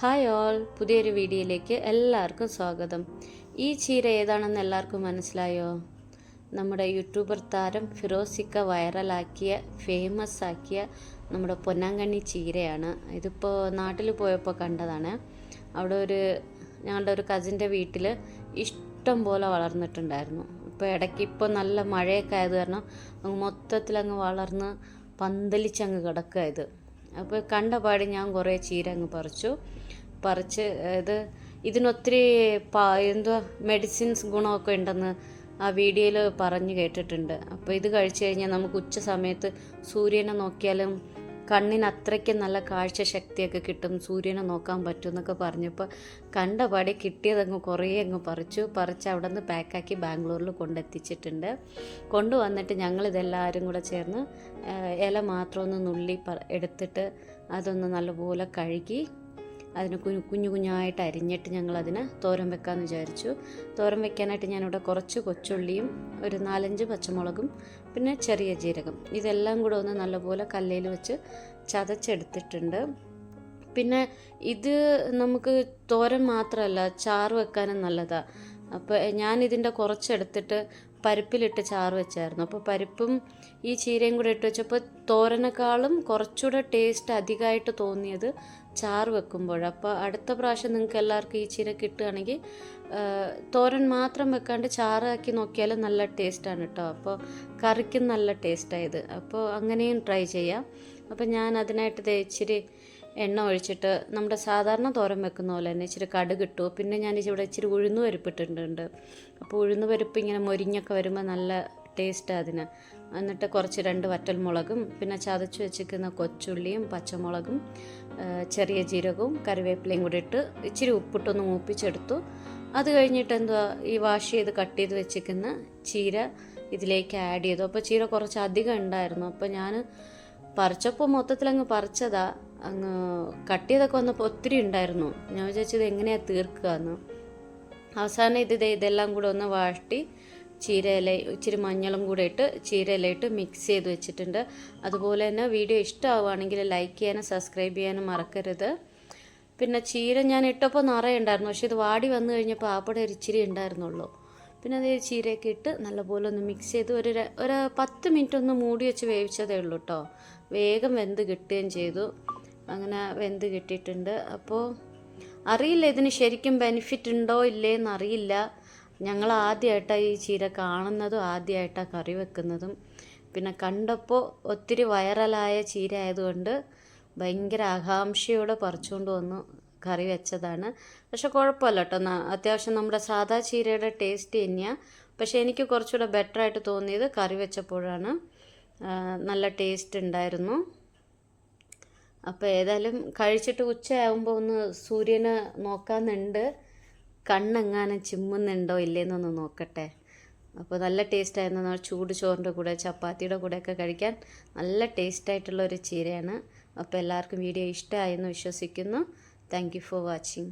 Hi all പുതിയൊരു വീഡിയോയിലേക്ക് എല്ലാവർക്കും സ്വാഗതം. ഈ ചീര ഏതാണെന്ന് എല്ലാവർക്കും മനസ്സിലായോ? നമ്മുടെ യൂട്യൂബർ താരം ഫിറോസിക്ക വൈറലാക്കിയ ഫേമസ് ആക്കിയ നമ്മുടെ പൊന്നാങ്കണ്ണി ചീരയാണ്. ഇതിപ്പോൾ നാട്ടിൽ പോയപ്പോൾ കണ്ടതാണ്. അവിടെ ഒരു ഞങ്ങളുടെ ഒരു കസിന്റെ വീട്ടിൽ ഇഷ്ടം പോലെ വളർന്നിട്ടുണ്ടായിരുന്നു. ഇപ്പോൾ ഇടയ്ക്ക് ഇപ്പോൾ നല്ല മഴയൊക്കെ ആയത് കാരണം അങ്ങ് മൊത്തത്തിലങ്ങ് വളർന്ന് പന്തലിച്ചങ്ങ് കിടക്കുക ഇത്. അപ്പോൾ കണ്ട പാടി ഞാൻ കുറേ ചീര അങ്ങ് പറിച്ചു. പറിച്ച് ഇത് ഇതിനൊത്തിരി പാ എന്തുവാ മെഡിസിൻസ് ഗുണമൊക്കെ ഉണ്ടെന്ന് ആ വീഡിയോയിൽ പറഞ്ഞു കേട്ടിട്ടുണ്ട്. അപ്പോൾ ഇത് കഴിച്ചു കഴിഞ്ഞാൽ നമുക്ക് ഉച്ച സമയത്ത് സൂര്യനെ നോക്കിയാലും കണ്ണിന് അത്രയ്ക്ക് നല്ല കാഴ്ച ശക്തിയൊക്കെ കിട്ടും സൂര്യനെ നോക്കാൻ പറ്റും എന്നൊക്കെ പറഞ്ഞപ്പോൾ കണ്ട പാടി കിട്ടിയതങ്ങ് കുറേ അങ്ങ് പറിച്ചു. പറിച്ച് അവിടെ നിന്ന് പാക്കാക്കി ബാംഗ്ലൂരിൽ കൊണ്ടെത്തിച്ചിട്ടുണ്ട്. കൊണ്ടുവന്നിട്ട് ഞങ്ങളിതെല്ലാവരും കൂടെ ചേർന്ന് ഇല മാത്രം ഒന്ന് നുള്ളി എടുത്തിട്ട് അതൊന്ന് നല്ലപോലെ കഴുകി അതിന് കുഞ്ഞു കുഞ്ഞു കുഞ്ഞായിട്ട് അരിഞ്ഞിട്ട് ഞങ്ങളതിന് തോരൻ വെക്കാമെന്ന് വിചാരിച്ചു. തോരൻ വെക്കാനായിട്ട് ഞാനിവിടെ കുറച്ച് കൊച്ചുള്ളിയും ഒരു നാലഞ്ച് പച്ചമുളകും പിന്നെ ചെറിയ ജീരകം. ഇതെല്ലാം കൂടെ ഒന്ന് നല്ലപോലെ കല്ലയിൽ വെച്ച് ചതച്ചെടുത്തിട്ടുണ്ട്. പിന്നെ ഇത് നമുക്ക് തോരൻ മാത്രമല്ല ചാറ് വെക്കാനും നല്ലതാണ് അപ്പോൾ ഞാനിതിന്റെ കുറച്ചെടുത്തിട്ട് പരിപ്പിലിട്ട് ചാറ് വെച്ചായിരുന്നു. അപ്പോൾ പരിപ്പും ഈ ചീരയും കൂടെ ഇട്ട് വെച്ചപ്പോൾ തോരനേക്കാളും കുറച്ചുകൂടെ ടേസ്റ്റ് അധികമായിട്ട് തോന്നിയത് ചാറ് വെക്കുമ്പോൾ അപ്പോൾ അടുത്ത പ്രാവശ്യം നിങ്ങൾക്ക് എല്ലാവർക്കും ഈ ചീര കിട്ടുകയാണെങ്കിൽ തോരൻ മാത്രം വെക്കാണ്ട് ചാറാക്കി നോക്കിയാൽ നല്ല ടേസ്റ്റാണ് കേട്ടോ അപ്പോൾ കറിക്കും നല്ല ടേസ്റ്റായത് അപ്പോൾ അങ്ങനെയും ട്രൈ ചെയ്യാം. അപ്പോൾ ഞാൻ അതിനായിട്ട് ഇച്ചിരി എണ്ണ ഒഴിച്ചിട്ട് നമ്മുടെ സാധാരണ തോരൻ വെക്കുന്ന പോലെ തന്നെ ഇച്ചിരി കടുക് ഇട്ടു. പിന്നെ ഞാൻ ഇവിടെ ഇച്ചിരി ഉഴുന്ന് പരിപ്പിട്ടിട്ടുണ്ട്. അപ്പോൾ ഉഴുന്ന് പരിപ്പ് ഇങ്ങനെ മൊരിഞ്ഞൊക്കെ വരുമ്പോൾ നല്ല ടേസ്റ്റ് അതിന്. എന്നിട്ട് കുറച്ച് രണ്ട് വറ്റൽ മുളകും പിന്നെ ചതച്ച് വെച്ചിരിക്കുന്ന കൊച്ചുള്ളിയും പച്ചമുളകും ചെറിയ ജീരകവും കറിവേപ്പിലയും കൂടി ഇട്ട് ഇച്ചിരി ഉപ്പിട്ടൊന്ന് മൂപ്പിച്ചെടുത്തു. അത് കഴിഞ്ഞിട്ട് എന്തുവാ ഈ വാഷ് ചെയ്ത് കട്ട് ചെയ്ത് വെച്ചിരിക്കുന്ന ചീര ഇതിലേക്ക് ആഡ് ചെയ്തു. അപ്പോൾ ചീര കുറച്ച് അധികം ഉണ്ടായിരുന്നു. അപ്പോൾ ഞാൻ പറിച്ചപ്പോൾ മൊത്തത്തിൽ അങ്ങ് പറിച്ചതാ. അങ്ങ് കട്ട് ചെയ്തൊക്കെ വന്നപ്പോൾ ഒത്തിരി ഉണ്ടായിരുന്നു. ഞാൻ വിചാരിച്ചത് എങ്ങനെയാണ് തീർക്കുക എന്ന് അവസാനം ഇത് ഇതെല്ലാം കൂടെ ഒന്ന് വാട്ടി ചീരയില ഇച്ചിരി മഞ്ഞളും കൂടെ ഇട്ട് ചീരയിലയിട്ട് മിക്സ് ചെയ്ത് വെച്ചിട്ടുണ്ട്. അതുപോലെ തന്നെ വീഡിയോ ഇഷ്ടമാവുകയാണെങ്കിൽ ലൈക്ക് ചെയ്യാനും സബ്സ്ക്രൈബ് ചെയ്യാനും മറക്കരുത്. പിന്നെ ചീര ഞാൻ ഇട്ടപ്പോൾ നിറയെ ഉണ്ടായിരുന്നു. പക്ഷെ ഇത് വാടി വന്നു കഴിഞ്ഞപ്പോൾ ആപ്പടെ ഒരു ഇച്ചിരി ഉണ്ടായിരുന്നുള്ളൂ. പിന്നെ അത് ചീരയൊക്കെ ഇട്ട് നല്ലപോലെ ഒന്ന് മിക്സ് ചെയ്ത് ഒരു ഒരു പത്ത് മിനിറ്റ് ഒന്ന് മൂടി വെച്ച് വേവിച്ചതേ ഉള്ളൂ കേട്ടോ വേഗം വെന്ത് കിട്ടുകയും ചെയ്തു. അങ്ങനെ വെന്ത് കിട്ടിയിട്ടുണ്ട്. അപ്പോൾ അറിയില്ല ഇതിന് ശരിക്കും ബെനിഫിറ്റ് ഉണ്ടോ ഇല്ലേ എന്നറിയില്ല ഞങ്ങൾ ആദ്യമായിട്ടാണ് ഈ ചീര കാണുന്നതും ആദ്യമായിട്ടാണ് കറി വെക്കുന്നതും. പിന്നെ കണ്ടപ്പോൾ ഒത്തിരി വൈറലായ ചീര ആയതുകൊണ്ട് ഭയങ്കര ആകാംക്ഷയോടെ പറിച്ചുകൊണ്ട് വന്നു കറി വെച്ചതാണ്. പക്ഷെ കുഴപ്പമില്ല കേട്ടോ. അത്യാവശ്യം നമ്മുടെ സാധാ ചീരയുടെ ടേസ്റ്റ് തന്നെയാണ് പക്ഷേ എനിക്ക് കുറച്ചുകൂടെ ബെറ്ററായിട്ട് തോന്നിയത് കറി വെച്ചപ്പോഴാണ്. നല്ല ടേസ്റ്റ് ഉണ്ടായിരുന്നു. അപ്പോൾ ഏതായാലും കഴിച്ചിട്ട് ഉച്ചയാകുമ്പോൾ ഒന്ന് സൂര്യനെ നോക്കാന്നുണ്ട് കണ്ണെങ്ങാനും ചിമ്മുന്നുണ്ടോ ഇല്ലേന്നൊന്ന് നോക്കട്ടെ. അപ്പോൾ നല്ല ടേസ്റ്റ് ആയിരുന്നു. ചൂട് ചോറിന്റെ കൂടെ ചപ്പാത്തിയുടെ കൂടെയൊക്കെ കഴിക്കാൻ നല്ല ടേസ്റ്റ് ആയിട്ടുള്ള ഒരു ചീരയാണ്. അപ്പോൾ എല്ലാവർക്കും വീഡിയോ ഇഷ്ടമായെന്ന് വിശ്വസിക്കുന്നു. Thank for watching